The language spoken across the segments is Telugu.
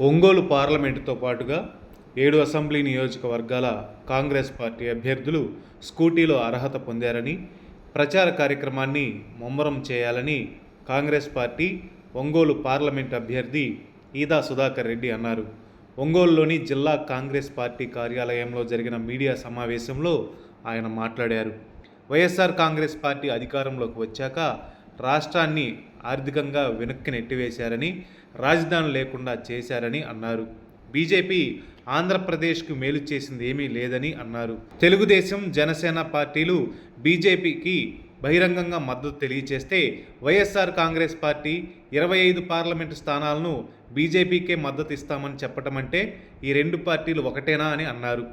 ఒంగోలు పార్లమెంటుతో పాటుగా ఏడు అసెంబ్లీ నియోజకవర్గాల కాంగ్రెస్ పార్టీ అభ్యర్థులు స్కూటీలో అర్హత పొందారని ప్రచార కార్యక్రమాన్ని ముమ్మరం చేయాలని కాంగ్రెస్ పార్టీ ఒంగోలు పార్లమెంట్ అభ్యర్థి ఈదా సుధాకర్ రెడ్డి అన్నారు. ఒంగోలులోని జిల్లా కాంగ్రెస్ పార్టీ కార్యాలయంలో జరిగిన మీడియా సమావేశంలో ఆయన మాట్లాడారు. వైఎస్ఆర్ కాంగ్రెస్ పార్టీ అధికారంలోకి వచ్చాక రాష్ట్రాన్ని ఆర్థికంగా వెనక్కి నెట్టివేశారని రాజధాని లేకుండా చేశారని అన్నారు. బీజేపీ ఆంధ్రప్రదేశ్కు మేలు చేసింది ఏమీ లేదని అన్నారు. తెలుగుదేశం జనసేన పార్టీలు బీజేపీకి బహిరంగంగా మద్దతు తెలియచేస్తే వైఎస్ఆర్ కాంగ్రెస్ పార్టీ ఇరవై ఐదు పార్లమెంటు స్థానాలను బీజేపీకే మద్దతు ఇస్తామని చెప్పటం అంటే ఈ రెండు పార్టీలు ఒకటేనా అని అన్నారు.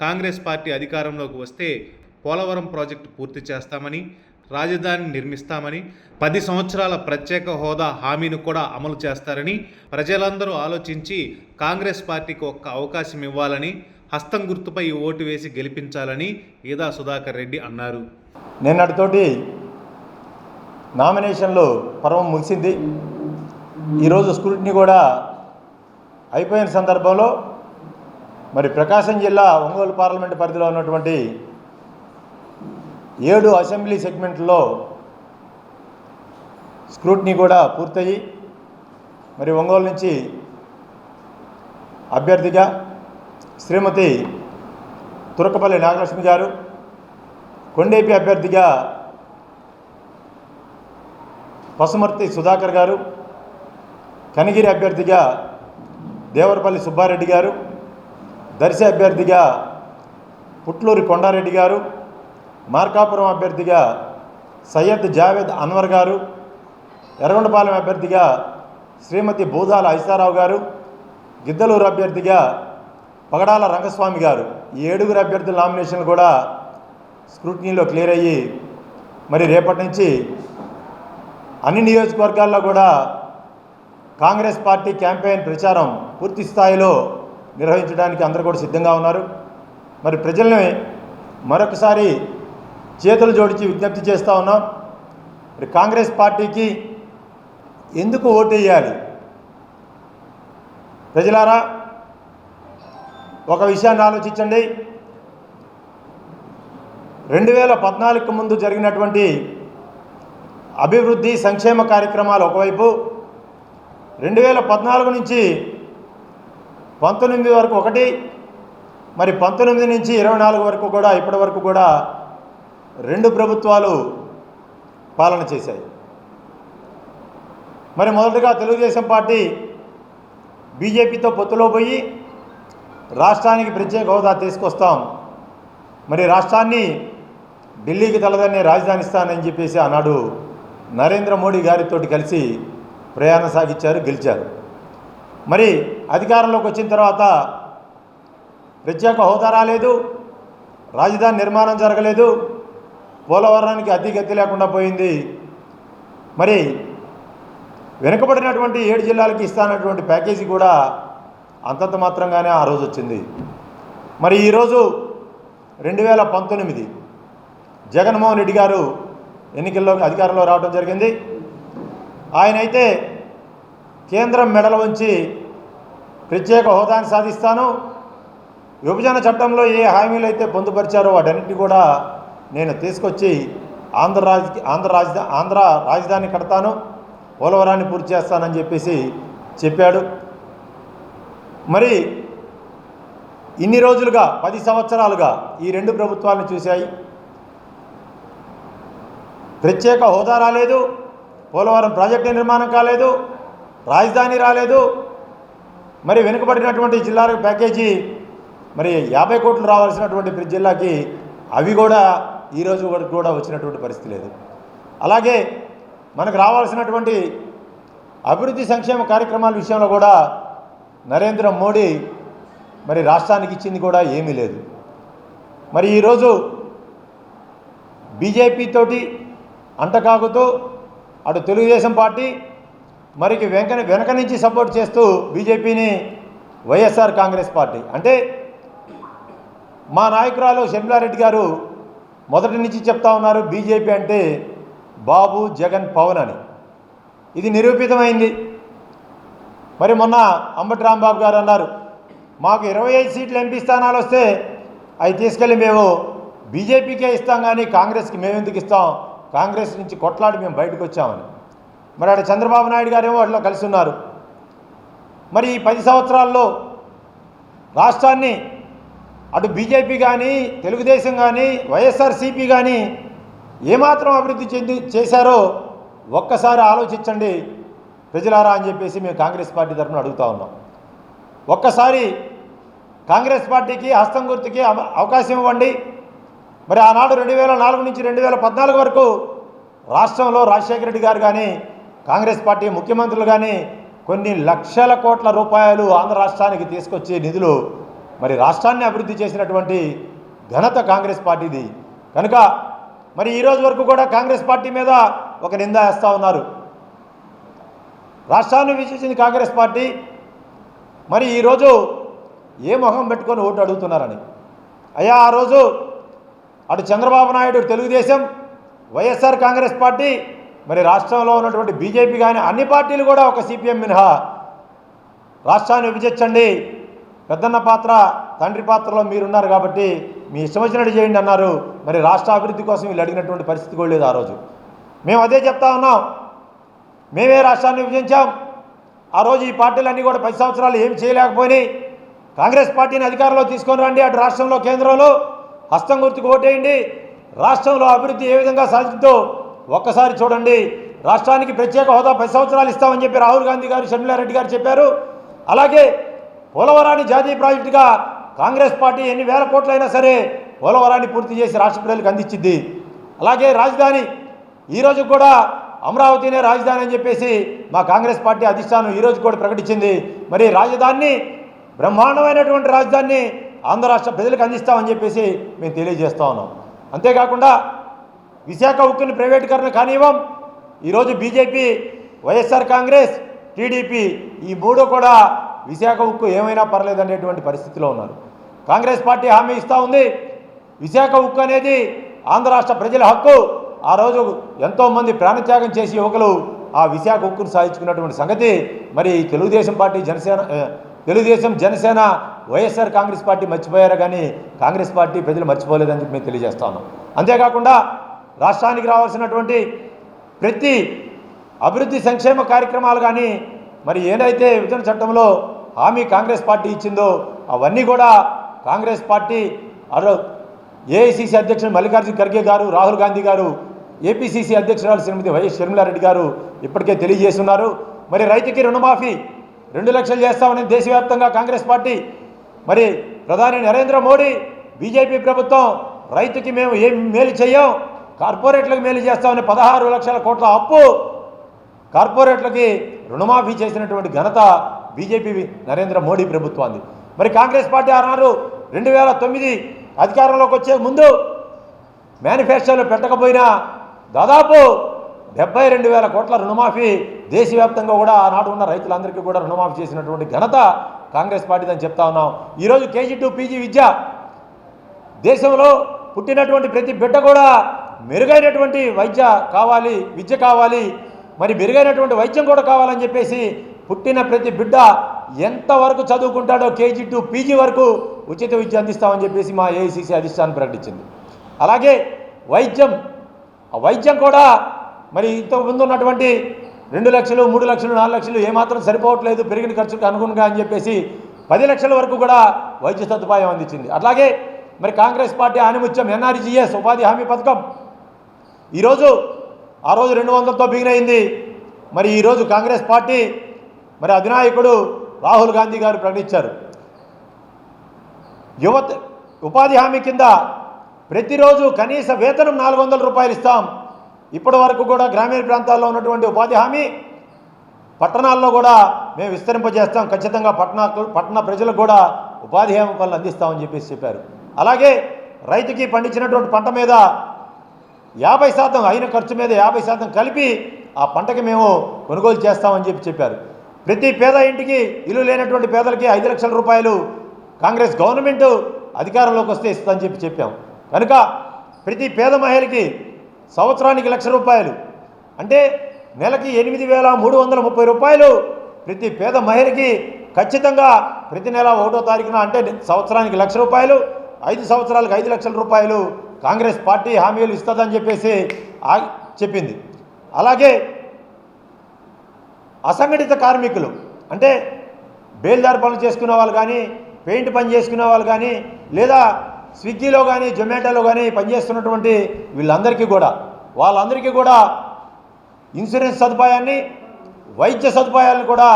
కాంగ్రెస్ పార్టీ అధికారంలోకి వస్తే పోలవరం ప్రాజెక్టు పూర్తి చేస్తామని రాజధాని నిర్మిస్తామని పది సంవత్సరాల ప్రత్యేక హోదా హామీని కూడా అమలు చేస్తారని ప్రజలందరూ ఆలోచించి కాంగ్రెస్ పార్టీకి ఒక్క అవకాశం ఇవ్వాలని హస్తం గుర్తుపై ఓటు వేసి గెలిపించాలని ఈదా సుధాకర్ రెడ్డి అన్నారు. నిన్నటితోటి నామినేషన్లు పర్వం ముగిసింది. ఈరోజు స్క్రూటినీ కూడా అయిపోయిన సందర్భంలో మరి ప్రకాశం జిల్లా ఒంగోలు పార్లమెంటు పరిధిలో ఉన్నటువంటి ఏడు అసెంబ్లీ సెగ్మెంట్లో స్క్రూటినీ కూడా పూర్తయి మరి ఒంగోలు నుంచి అభ్యర్థిగా శ్రీమతి తురకపల్లి నాగలక్ష్మి గారు కొండేపి అభ్యర్థిగా పసుమర్తి సుధాకర్ గారు కనిగిరి అభ్యర్థిగా దేవరపల్లి సుబ్బారెడ్డి గారు దర్శి అభ్యర్థిగా పుట్లూరి కొండారెడ్డి గారు మార్కాపురం అభ్యర్థిగా సయ్యద్ జావేద్ అన్వర్ గారు ఎర్రగొండపాలెం అభ్యర్థిగా శ్రీమతి బూదాల ఐసారావు గారు గిద్దలూరు అభ్యర్థిగా పగడాల రంగస్వామి గారు. ఈ ఏడుగురు అభ్యర్థుల నామినేషన్లు కూడా స్క్రూటినీలో క్లియర్ అయ్యి మరి రేపటి నుంచి అన్ని నియోజకవర్గాల్లో కూడా కాంగ్రెస్ పార్టీ క్యాంపెయిన్ ప్రచారం పూర్తి స్థాయిలో నిర్వహించడానికి అందరూ కూడా సిద్ధంగా ఉన్నారు. మరి ప్రజల్ని మరొకసారి చేతులు జోడించి విజ్ఞప్తి చేస్తూ ఉన్నాం. మరి కాంగ్రెస్ పార్టీకి ఎందుకు ఓటు వేయాలి? ప్రజలారా ఒక విషయాన్ని ఆలోచించండి. రెండు వేల పద్నాలుగు ముందు జరిగినటువంటి అభివృద్ధి సంక్షేమ కార్యక్రమాలు ఒకవైపు రెండు వేల పద్నాలుగు నుంచి పంతొమ్మిది వరకు ఒకటి మరి పంతొమ్మిది నుంచి ఇరవై నాలుగు వరకు కూడా ఇప్పటి వరకు కూడా రెండు ప్రభుత్వాలు పాలన చేశాయి. మరి మొదటగా తెలుగుదేశం పార్టీ బీజేపీతో పొత్తులో పోయి రాష్ట్రానికి ప్రత్యేక హోదా తీసుకొస్తాం. మరి రాష్ట్రాన్ని ఢిల్లీకి తలదన్నే రాజధాని ఇస్తానని చెప్పేసి ఆనాడు నరేంద్ర మోడీ గారితో కలిసి ప్రయాణం సాగించారు గెలిచారు. మరి అధికారంలోకి వచ్చిన తర్వాత ప్రత్యేక హోదా రాలేదు రాజధాని నిర్మాణం జరగలేదు పోలవరానికి అతి గతి లేకుండా పోయింది. మరి వెనుకబడినటువంటి ఏడు జిల్లాలకి ఇస్తానటువంటి ప్యాకేజీ కూడా అంతంత మాత్రంగానే ఆ రోజు వచ్చింది. మరి ఈరోజు రెండు వేల పంతొమ్మిది జగన్మోహన్ రెడ్డి గారు ఎన్నికల్లో అధికారంలో రావడం జరిగింది. ఆయన అయితే కేంద్రం మెడల ఉంచి ప్రత్యేక హోదాని సాధిస్తాను. విభజన చట్టంలో ఏ హామీలు అయితే పొందుపరిచారో వాటన్నిటిని కూడా నేను తీసుకొచ్చి ఆంధ్ర రాజ ఆంధ్ర రాజధా ఆంధ్ర రాజధాని కడతాను పోలవరాన్ని పూర్తి చేస్తానని చెప్పేసి చెప్పాడు. మరి ఇన్ని రోజులుగా పది సంవత్సరాలుగా ఈ రెండు ప్రభుత్వాలను చూశాయి. ప్రత్యేక హోదా రాలేదు పోలవరం ప్రాజెక్టు నిర్మాణం కాలేదు రాజధాని రాలేదు. మరి వెనుకబడినటువంటి జిల్లాలకు ప్యాకేజీ మరి యాభై కోట్లు రావాల్సినటువంటి ప్రతి జిల్లాకి అవి కూడా ఈరోజు వరకు కూడా వచ్చినటువంటి పరిస్థితి లేదు. అలాగే మనకు రావాల్సినటువంటి అభివృద్ధి సంక్షేమ కార్యక్రమాల విషయంలో కూడా నరేంద్ర మోడీ మరి రాష్ట్రానికి ఇచ్చింది కూడా ఏమీ లేదు. మరి ఈరోజు బీజేపీతోటి అంటకాగుతూ అటు తెలుగుదేశం పార్టీ మరికి వెనక వెనక నుంచి సపోర్ట్ చేస్తూ బీజేపీని వైఎస్ఆర్ కాంగ్రెస్ పార్టీ. అంటే మా నాయకురాలు షర్మిలారెడ్డి గారు మొదటి నుంచి చెప్తా ఉన్నారు బీజేపీ అంటే బాబు జగన్ పవన్ అని. ఇది నిరూపితమైంది. మరి మొన్న అంబటి రాంబాబు గారు అన్నారు మాకు ఇరవై ఐదు సీట్లు ఎంపీ స్థానాలు వస్తే అవి తీసుకెళ్ళి మేము బీజేపీకే ఇస్తాం కానీ కాంగ్రెస్కి మేము ఎందుకు ఇస్తాం? కాంగ్రెస్ నుంచి కొట్లాడి మేము బయటకు వచ్చామని. మరి అక్కడ చంద్రబాబు నాయుడు గారేమో వాటిలో కలిసి ఉన్నారు. మరి ఈ పది సంవత్సరాల్లో రాష్ట్రాన్ని అటు బీజేపీ కానీ తెలుగుదేశం కానీ వైఎస్ఆర్సీపీ కానీ ఏమాత్రం అభివృద్ధి చెంది చేశారో ఒక్కసారి ఆలోచించండి ప్రజలారా అని చెప్పేసి మేము కాంగ్రెస్ పార్టీ తరఫున అడుగుతా ఉన్నాం. ఒక్కసారి కాంగ్రెస్ పార్టీకి హస్తం గుర్తుకి అవ- అవకాశం ఇవ్వండి. మరి ఆనాడు రెండు వేల నాలుగు నుంచి రెండు వేల పద్నాలుగు వరకు రాష్ట్రంలో రాజశేఖర రెడ్డి గారు కానీ కాంగ్రెస్ పార్టీ ముఖ్యమంత్రులు కానీ కొన్ని లక్షల కోట్ల రూపాయలు ఆంధ్ర రాష్ట్రానికి తీసుకొచ్చే నిధులు మరి రాష్ట్రాన్ని అభివృద్ధి చేసినటువంటి ఘనత కాంగ్రెస్ పార్టీది. కనుక మరి ఈరోజు వరకు కూడా కాంగ్రెస్ పార్టీ మీద ఒక నింద వేస్తూ ఉన్నారు. రాష్ట్రాన్ని విజయించింది కాంగ్రెస్ పార్టీ మరి ఈరోజు ఏ మొహం పెట్టుకొని ఓటు అడుగుతున్నారని. అయ్యా ఆ రోజు అటు చంద్రబాబు నాయుడు తెలుగుదేశం వైఎస్ఆర్ కాంగ్రెస్ పార్టీ మరి రాష్ట్రంలో ఉన్నటువంటి బీజేపీ కానీ అన్ని పార్టీలు కూడా ఒక సిపిఎం మినహా. రాష్ట్రాన్ని విభజించండి. పెద్దన్న పాత్ర తండ్రి పాత్రలో మీరున్నారు కాబట్టి మీ ఇష్టం వచ్చినట్టు చేయండి అన్నారు. మరి రాష్ట్ర అభివృద్ధి కోసం వీళ్ళు అడిగినటువంటి పరిస్థితి కూడా లేదు ఆ రోజు. మేము అదే చెప్తా ఉన్నాం. మేమే రాష్ట్రాన్ని విభజించాం. ఆ రోజు ఈ పార్టీలన్నీ కూడా పది సంవత్సరాలు ఏమి చేయలేకపోయినాయి. కాంగ్రెస్ పార్టీని అధికారంలో తీసుకొని రండి అటు రాష్ట్రంలో కేంద్రంలో. హస్తం గుర్తుకు ఓటేయండి. రాష్ట్రంలో అభివృద్ధి ఏ విధంగా సాధిద్దో ఒక్కసారి చూడండి. రాష్ట్రానికి ప్రత్యేక హోదా పది సంవత్సరాలు ఇస్తామని చెప్పి రాహుల్ గాంధీ గారు షర్మిలారెడ్డి గారు చెప్పారు. అలాగే పోలవరాన్ని జాతీయ ప్రాజెక్టుగా కాంగ్రెస్ పార్టీ ఎన్ని వేల కోట్లైనా సరే పోలవరాన్ని పూర్తి చేసి రాష్ట్ర ప్రజలకు అందించింది. అలాగే రాజధాని ఈరోజు కూడా అమరావతినే రాజధాని అని చెప్పేసి మా కాంగ్రెస్ పార్టీ అధిష్టానం ఈరోజు కూడా ప్రకటించింది. మరి రాజధానిని బ్రహ్మాండమైనటువంటి రాజధానిని ఆంధ్ర రాష్ట్ర ప్రజలకు అందిస్తామని చెప్పేసి మేము తెలియజేస్తా ఉన్నాం. అంతేకాకుండా విశాఖ ఉక్కుని ప్రైవేటీకరణ కానివ్వం ఈరోజు బీజేపీ వైఎస్ఆర్ కాంగ్రెస్ టీడీపీ ఈ మూడు కూడా విశాఖ ఉక్కు ఏమైనా పర్లేదు అనేటువంటి పరిస్థితిలో ఉన్నారు. కాంగ్రెస్ పార్టీ హామీ ఇస్తూ ఉంది. విశాఖ ఉక్కు అనేది ఆంధ్ర రాష్ట్ర ప్రజల హక్కు. ఆ రోజు ఎంతోమంది ప్రాణత్యాగం చేసి యువకులు ఆ విశాఖ ఉక్కును సాధించుకున్నటువంటి సంగతి. మరి Telugu Desam Party Janasena Telugu Desam Janasena YSR Congress Party మర్చిపోయారు కానీ కాంగ్రెస్ పార్టీ ప్రజలు మర్చిపోలేదని చెప్పి మేము తెలియజేస్తా ఉన్నాం. అంతేకాకుండా రాష్ట్రానికి రావాల్సినటువంటి ప్రతి అభివృద్ధి సంక్షేమ కార్యక్రమాలు కానీ మరి ఏదైతే విభజన చట్టంలో హామీ కాంగ్రెస్ పార్టీ ఇచ్చిందో అవన్నీ కూడా కాంగ్రెస్ పార్టీ అరో ఏఐసిసి అధ్యక్షుడు మల్లికార్జున ఖర్గే గారు రాహుల్ గాంధీ గారు ఏపీసీసీ అధ్యక్షురాలు శ్రీమతి వైఎస్ షర్మిలారెడ్డి గారు ఇప్పటికే తెలియజేస్తున్నారు. మరి రైతుకి రుణమాఫీ రెండు లక్షలు చేస్తామని దేశవ్యాప్తంగా కాంగ్రెస్ పార్టీ. మరి ప్రధాని నరేంద్ర మోడీ బీజేపీ ప్రభుత్వం రైతుకి మేము ఏం మేలు చేయం కార్పొరేట్లకు మేలు చేస్తామని పదహారు లక్షల కోట్ల అప్పు. కార్పొరేట్లకి రుణమాఫీ చేసినటువంటి ఘనత బీజేపీ నరేంద్ర మోడీ ప్రభుత్వాన్ని. మరి కాంగ్రెస్ పార్టీ ఆనాడు రెండు వేల తొమ్మిది అధికారంలోకి వచ్చే ముందు మేనిఫెస్టోలో పెట్టకపోయినా దాదాపు డెబ్బై రెండు వేల కోట్ల రుణమాఫీ దేశవ్యాప్తంగా కూడా ఆనాడు ఉన్న రైతులందరికీ కూడా రుణమాఫీ చేసినటువంటి ఘనత కాంగ్రెస్ పార్టీదని చెప్తా ఉన్నాం. ఈరోజు కేజీ టు పీజీ విద్య. దేశంలో పుట్టినటువంటి ప్రతి బిడ్డ కూడా మెరుగైనటువంటి వైద్య కావాలి విద్య కావాలి. మరి మెరుగైనటువంటి వైద్యం కూడా కావాలని చెప్పేసి పుట్టిన ప్రతి బిడ్డ ఎంతవరకు చదువుకుంటాడో కేజీ టు పీజీ వరకు ఉచిత విద్య అందిస్తామని చెప్పేసి మా ఏఐసిసి అధిష్టానం ప్రకటించింది. అలాగే వైద్యం. ఆ వైద్యం కూడా మరి ఇంతకుముందు ఉన్నటువంటి రెండు లక్షలు మూడు లక్షలు నాలుగు లక్షలు ఏమాత్రం సరిపోవట్లేదు పెరిగిన ఖర్చుకు అనుగుణంగా అని చెప్పేసి పది లక్షల వరకు కూడా వైద్య సదుపాయం అందించింది. అట్లాగే మరి కాంగ్రెస్ పార్టీ ఆనిముత్యం ఎన్ఆర్జీఎస్ ఉపాధి హామీ పథకం. ఈరోజు ఆ రోజు రెండు వందలతో బిగినైంది మరి ఈరోజు కాంగ్రెస్ పార్టీ మరి అధినాయకుడు రాహుల్ గాంధీ గారు ప్రకటించారు. యువత ఉపాధి హామీ కింద ప్రతిరోజు కనీస వేతనం నాలుగు వందల రూపాయలు ఇస్తాం. ఇప్పటి వరకు కూడా గ్రామీణ ప్రాంతాల్లో ఉన్నటువంటి ఉపాధి హామీ పట్టణాల్లో కూడా మేము విస్తరింపజేస్తాం. ఖచ్చితంగా పట్టణ పట్టణ ప్రజలకు కూడా ఉపాధి హామీ పనులు అందిస్తామని చెప్పేసి చెప్పారు. అలాగే రైతుకి పండించినటువంటి పంట మీద యాభై శాతం అయిన ఖర్చు మీద యాభై శాతం కలిపి ఆ పంటకి మేము కొనుగోలు చేస్తామని చెప్పి చెప్పారు. ప్రతి పేద ఇంటికి ఇల్లు లేనటువంటి పేదలకి ఐదు లక్షల రూపాయలు కాంగ్రెస్ గవర్నమెంట్ అధికారంలోకి వస్తే ఇస్తుందని చెప్పి చెప్పాం. కనుక ప్రతి పేద మహిళకి సంవత్సరానికి లక్ష రూపాయలు అంటే నెలకి ఎనిమిది వేల మూడు వందల ముప్పై రూపాయలు ప్రతి పేద మహిళకి ఖచ్చితంగా ప్రతి నెల ఒకటో తారీఖున అంటే సంవత్సరానికి లక్ష రూపాయలు ఐదు సంవత్సరాలకు ఐదు లక్షల రూపాయలు కాంగ్రెస్ పార్టీ హామీలు ఇస్తుందని చెప్పేసి ఆ- చెప్పింది. అలాగే అసంఘటిత కార్మికులు. అంటే బేల్దార్ పనులు చేసుకునే వాళ్ళు కానీ పెయింట్ పని చేసుకునే వాళ్ళు కానీ లేదా స్విగ్గీలో కానీ జొమాటోలో కానీ పనిచేస్తున్నటువంటి వీళ్ళందరికీ కూడా వాళ్ళందరికీ కూడా ఇన్సూరెన్స్ సదుపాయాన్ని వైద్య సదుపాయాలను కూడా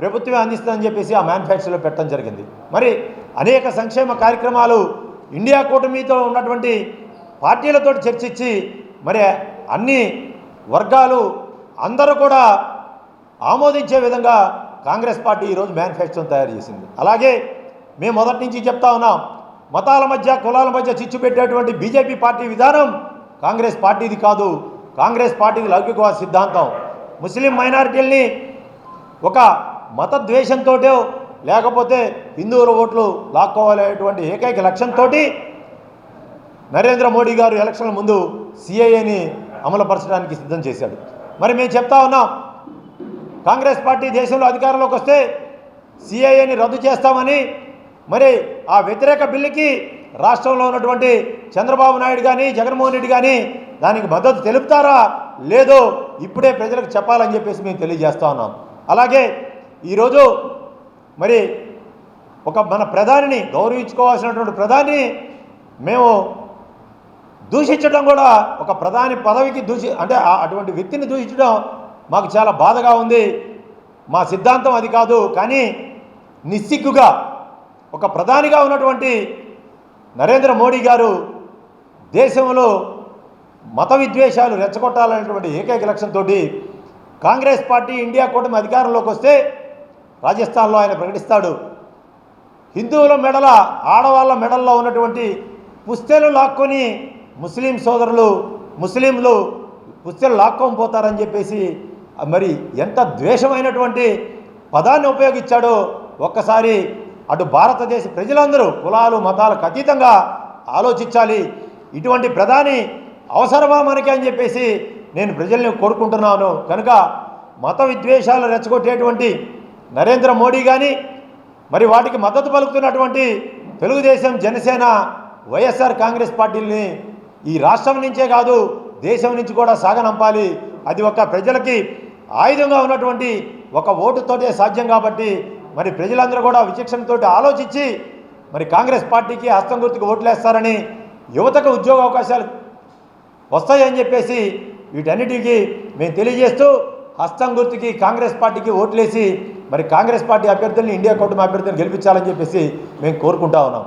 ప్రభుత్వమే అందిస్తుందని చెప్పేసి ఆ మ్యానుఫ్యాక్చర్లో పెట్టడం జరిగింది. మరి అనేక సంక్షేమ కార్యక్రమాలు ఇండియా కూటమితో ఉన్నటువంటి పార్టీలతో చర్చించి మరి అన్ని వర్గాలు అందరూ కూడా ఆమోదించే విధంగా కాంగ్రెస్ పార్టీ ఈరోజు మేనిఫెస్టోను తయారు చేసింది. అలాగే మేము మొదటి నుంచి చెప్తా ఉన్నాం మతాల మధ్య కులాల మధ్య చిచ్చు పెట్టేటువంటి బీజేపీ పార్టీ విధానం కాంగ్రెస్ పార్టీది కాదు. కాంగ్రెస్ పార్టీది లౌకికవాద సిద్ధాంతం. ముస్లిం మైనారిటీల్ని ఒక మత ద్వేషంతో లేకపోతే హిందువుల ఓట్లు లాక్కోవాలనేటువంటి ఏకైక లక్ష్యంతో నరేంద్ర మోడీ గారు ఎలక్షన్ల ముందు సిఐఏని అమలుపరచడానికి సిద్ధం చేశాడు. మరి మేము చెప్తా ఉన్నాం కాంగ్రెస్ పార్టీ దేశంలో అధికారంలోకి వస్తే సిఐఏని రద్దు చేస్తామని మరి ఆ వ్యతిరేక బిల్లుకి రాష్ట్రంలో ఉన్నటువంటి చంద్రబాబు నాయుడు కానీ జగన్మోహన్ రెడ్డి కానీ దానికి మద్దతు తెలుపుతారా? లేదో ఇప్పుడే ప్రజలకు చెప్పాలని చెప్పేసి మేము తెలియజేస్తా ఉన్నాం. అలాగే ఈరోజు మరి ఒక మన ప్రధానిని గౌరవించుకోవాల్సినటువంటి ప్రధాని మేము దూషించడం కూడా ఒక ప్రధాని పదవికి దూషి అంటే అటువంటి వ్యక్తిని దూషించడం మాకు చాలా బాధగా ఉంది. మా సిద్ధాంతం అది కాదు. కానీ నిస్సిగ్గుగా ఒక ప్రధానిగా ఉన్నటువంటి నరేంద్ర మోడీ గారు దేశంలో మత విద్వేషాలు రెచ్చగొట్టాలనేటువంటి ఏకైక లక్ష్యంతో కాంగ్రెస్ పార్టీ ఇండియా కూటమి అధికారంలోకి వస్తే రాజస్థాన్లో ఆయన ప్రకటిస్తాడు. హిందువుల మెడల ఆడవాళ్ళ మెడల్లో ఉన్నటువంటి పుస్తెలు లాక్కొని ముస్లిం సోదరులు ముస్లింలు పుస్తెలు లాక్కొని పోతారని చెప్పేసి మరి ఎంత ద్వేషమైనటువంటి పదాన్ని ఉపయోగించాడో ఒక్కసారి అటు భారతదేశ ప్రజలందరూ కులాలు మతాలకు అతీతంగా ఆలోచించాలి. ఇటువంటి ప్రధాని అవసరమా మనకి అని చెప్పేసి నేను ప్రజల్ని కోరుకుంటున్నాను. కనుక మత విద్వేషాలు రెచ్చగొట్టేటువంటి నరేంద్ర మోడీ కానీ మరి వాటికి మద్దతు పలుకుతున్నటువంటి తెలుగుదేశం జనసేన వైఎస్ఆర్ కాంగ్రెస్ పార్టీల్ని ఈ రాష్ట్రం నుంచే కాదు దేశం నుంచి కూడా సాగనంపాలి. అది ఒక ప్రజలకి ఆయుధంగా ఉన్నటువంటి ఒక ఓటుతోటే సాధ్యం కాబట్టి మరి ప్రజలందరూ కూడా విచక్షణతో ఆలోచించి మరి కాంగ్రెస్ పార్టీకి హస్తం గుర్తుకు ఓట్లేస్తారని యువతకు ఉద్యోగ అవకాశాలు వస్తాయని చెప్పేసి వీటన్నిటికీ మేము తెలియజేస్తూ హస్తం గుర్తుకి కాంగ్రెస్ పార్టీకి ఓట్లేసి మరి కాంగ్రెస్ పార్టీ అభ్యర్థుల్ని ఇండియా కూటమి అభ్యర్థులను గెలిపించాలని చెప్పేసి మేము కోరుకుంటా ఉన్నాం.